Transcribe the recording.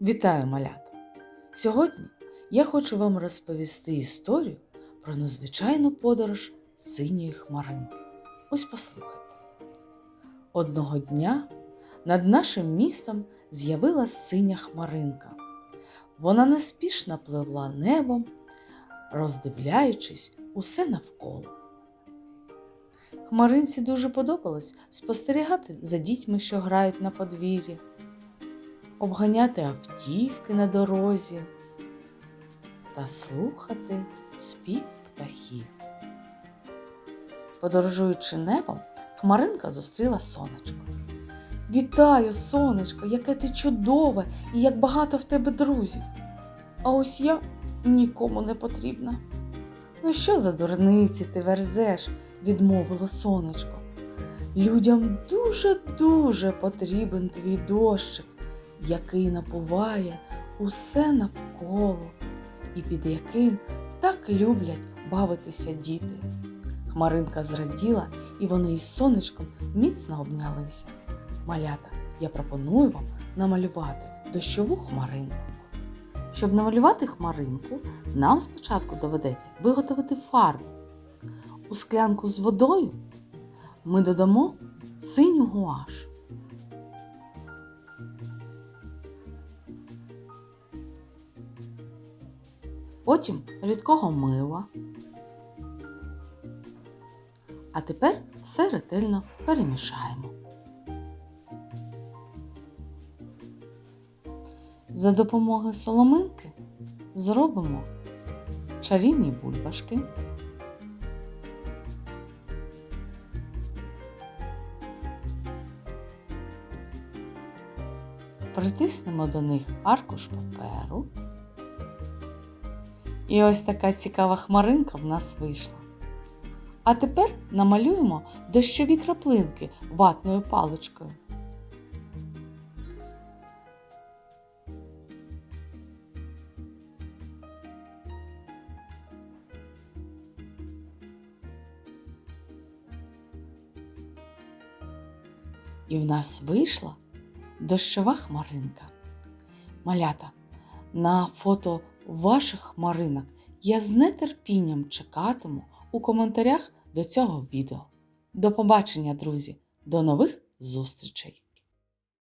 Вітаю малята! Сьогодні я хочу вам розповісти історію про незвичайну подорож синьої хмаринки. Ось послухайте. Одного дня над нашим містом з'явилась синя хмаринка. Вона неспішно пливла небом, роздивляючись усе навколо. Хмаринці дуже подобалось спостерігати за дітьми, що грають на подвір'ї, обганяти автівки на дорозі та слухати спів птахів. Подорожуючи небом, хмаринка зустріла сонечко. Вітаю, сонечко, яке ти чудове і як багато в тебе друзів. А ось я нікому не потрібна. Ну що за дурниці ти верзеш? відмовило сонечко. Людям дуже-дуже потрібен твій дощик, який напуває усе навколо і під яким так люблять бавитися діти. Хмаринка зраділа, і вони із сонечком міцно обнялися. Малята, я пропоную вам намалювати дощову хмаринку. Щоб намалювати хмаринку, нам спочатку доведеться виготовити фарбу. У склянку з водою ми додамо синю гуаш. Потім рідкого мила. А тепер все ретельно перемішаємо. За допомогою соломинки зробимо чарівні бульбашки. Притиснемо до них аркуш паперу. І ось така цікава хмаринка в нас вийшла. А тепер намалюємо дощові краплинки ватною паличкою. І в нас вийшла дощова хмаринка. Малята, на фото ваших хмаринок я з нетерпінням чекатиму у коментарях до цього відео. До побачення, друзі! До нових зустрічей!